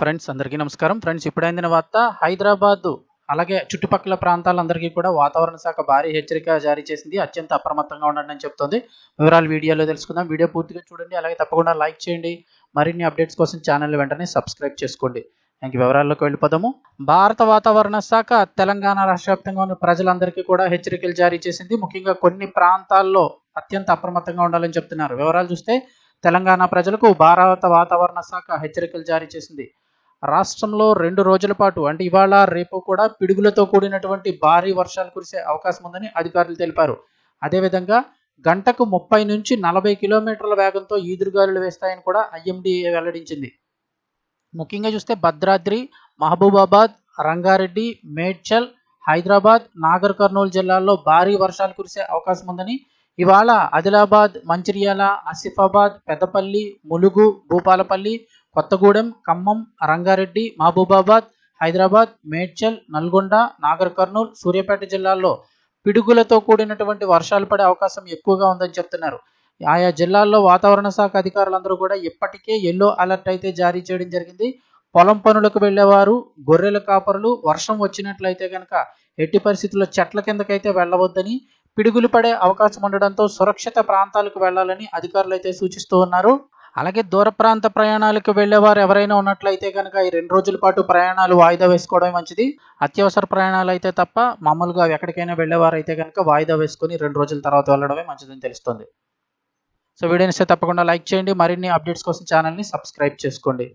Friends అందరికీ నమస్కారం. Friends ఇప్పుడైందిన వార్త హైదరాబాద్ అలాగే చుట్టుపక్కల ప్రాంతాలందరికీ కూడా వాతావరణ శాఖ భారీ హెచ్చరిక జారీ చేసింది. అత్యంత అప్రమత్తంగా ఉండండి అని చెప్తుంది. వివరాలు వీడియోలో తెలుసుకుందాం. వీడియో పూర్తిగా చూడండి. అలాగే తప్పకుండా లైక్ చేయండి. మరిన్ని అప్డేట్స్ కోసం ఛానల్ వెంటనే సబ్స్క్రైబ్ చేసుకోండి. ఇంక వివరాల్లోకి వెళ్ళిపోదాము. భారత వాతావరణ శాఖ తెలంగాణ రాష్ట్ర వ్యాప్తంగా ఉన్న ప్రజలందరికీ కూడా హెచ్చరికలు జారీ చేసింది. ముఖ్యంగా కొన్ని ప్రాంతాల్లో అత్యంత అప్రమత్తంగా ఉండాలని చెప్తున్నారు. వివరాలు చూస్తే తెలంగాణ ప్రజలకు భారత వాతావరణ శాఖ హెచ్చరికలు జారీ చేసింది. రాష్ట్రంలో రెండు రోజుల పాటు అంటే ఇవాళ రేపు కూడా పిడుగులతో కూడినటువంటి భారీ వర్షాలు కురిసే అవకాశం ఉందని అధికారులు తెలిపారు. అదేవిధంగా గంటకు ముప్పై నుంచి నలభై కిలోమీటర్ల వేగంతో ఈదురుగాలులు వేస్తాయని కూడా ఐఎండీ వెల్లడించింది. ముఖ్యంగా చూస్తే భద్రాద్రి మహబూబాబాద్ రంగారెడ్డి మేడ్చల్ హైదరాబాద్ నాగర్ కర్నూలు జిల్లాల్లో భారీ వర్షాలు కురిసే అవకాశం ఉందని ఇవాళ ఆదిలాబాద్ మంచిర్యాల ఆసిఫాబాద్ పెద్దపల్లి ములుగు భూపాలపల్లి కొత్తగూడెం ఖమ్మం రంగారెడ్డి మహబూబాబాద్ హైదరాబాద్ మేడ్చల్ నల్గొండ నాగర్ కర్నూలు సూర్యాపేట జిల్లాల్లో పిడుగులతో కూడినటువంటి వర్షాలు పడే అవకాశం ఎక్కువగా ఉందని చెప్తున్నారు. ఆయా జిల్లాల్లో వాతావరణ శాఖ అధికారులందరూ కూడా ఇప్పటికే ఎల్లో అలర్ట్ అయితే జారీ చేయడం జరిగింది. పొలం పనులకు వెళ్ళేవారు గొర్రెల కాపరులు వర్షం వచ్చినట్లయితే కనుక ఎట్టి పరిస్థితుల్లో చెట్ల కిందకైతే వెళ్ళవద్దని పిడుగులు పడే అవకాశం ఉండడంతో సురక్షిత ప్రాంతాలకు వెళ్ళాలని అధికారులు అయితే సూచిస్తూ ఉన్నారు. అలాగే దూర ప్రాంత ప్రయాణాలకు వెళ్ళేవారు ఎవరైనా ఉన్నట్లయితే కనుక ఈ రెండు రోజుల పాటు ప్రయాణాలు వాయిదా వేసుకోవడం మంచిది. అత్యవసర ప్రయాణాలు అయితే తప్ప మామూలుగా ఎక్కడికైనా వెళ్ళేవారు అయితే కనుక వాయిదా వేసుకొని రెండు రోజుల తర్వాత వెళ్ళడమే మంచిదని తెలుస్తుంది. సో వీడియోని తప్పకుండా లైక్ చేయండి. మరిన్ని అప్డేట్స్ కోసం ఛానల్ని సబ్స్క్రైబ్ చేసుకోండి.